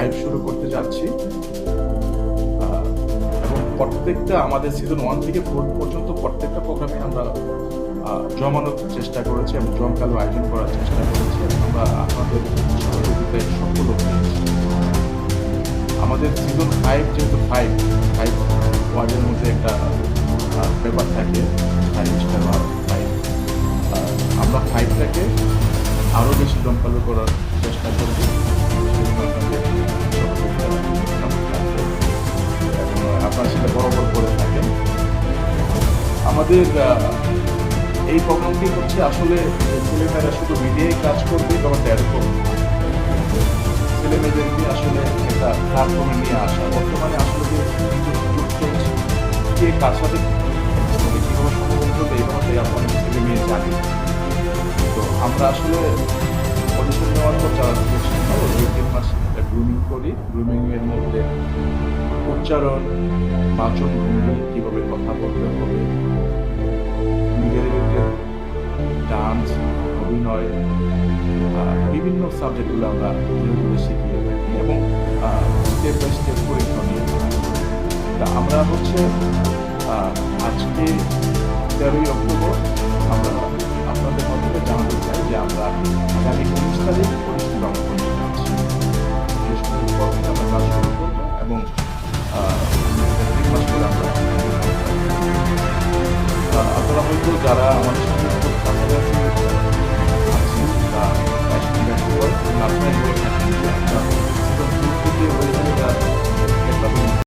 Live শুরু করতে যাচ্ছি। এবং প্রত্যেকটা আমাদের সিজন ওয়ান থেকে ফোর পর্যন্ত প্রত্যেকটা প্রোগ্রামে আমরা জমানোর চেষ্টা করেছি এবং জমকালো আয়োজন করার চেষ্টা করেছি আমরা আপনাদের সহযোগিতায় সফল আমাদের সিজন ফাইভ যেহেতু ফাইভ ফাইভ ওয়ার্ডের মধ্যে একটা পেপার থাকে ফাইভ আমরা ফাইভটাকে আরও বেশি জমকালো করার আমাদের এই প্রোগ্রামটি হচ্ছে আসলে ছেলেমেয়েরা শুধু মিডিয়ায় কাজ করবে ব্যাপারটা এরকম ছেলেমেয়েদেরকে আসলে একটা প্ল্যাটফর্মে নিয়ে আসা। বর্তমানে আসলে যে কে কার সাথে কীভাবে সম্ভব করবে এই ব্যাপারটাই অনেক ছেলে মেয়ে জানে তো আমরা আসলে অডিশন নেওয়ার পর যারা দুই তিন মাস একটা গ্রুমিং করি। গ্রুমিং এর মধ্যে উচ্চারণ বাচন ভঙ্গি কীভাবে কথা বলতে ডান্স অভিনয় বিভিন্ন সাবজেক্টগুলো আমরা ধীরে শিখিয়ে থাকি এবং স্টেপ বাই স্টেপ পরীক্ষা নিয়ে তা আমরা হচ্ছে আজকে তেরোই অক্টোবর আমরা আপনাদের মাধ্যমে জানাতে চাই যে আমরা আগামী উনিশ তারিখ পরিস্থিতি অঙ্কন করছি আমরা কাজ শুরু করব এবং করে আপনারা হয়তো যারা আমাদের সাথে Thank you.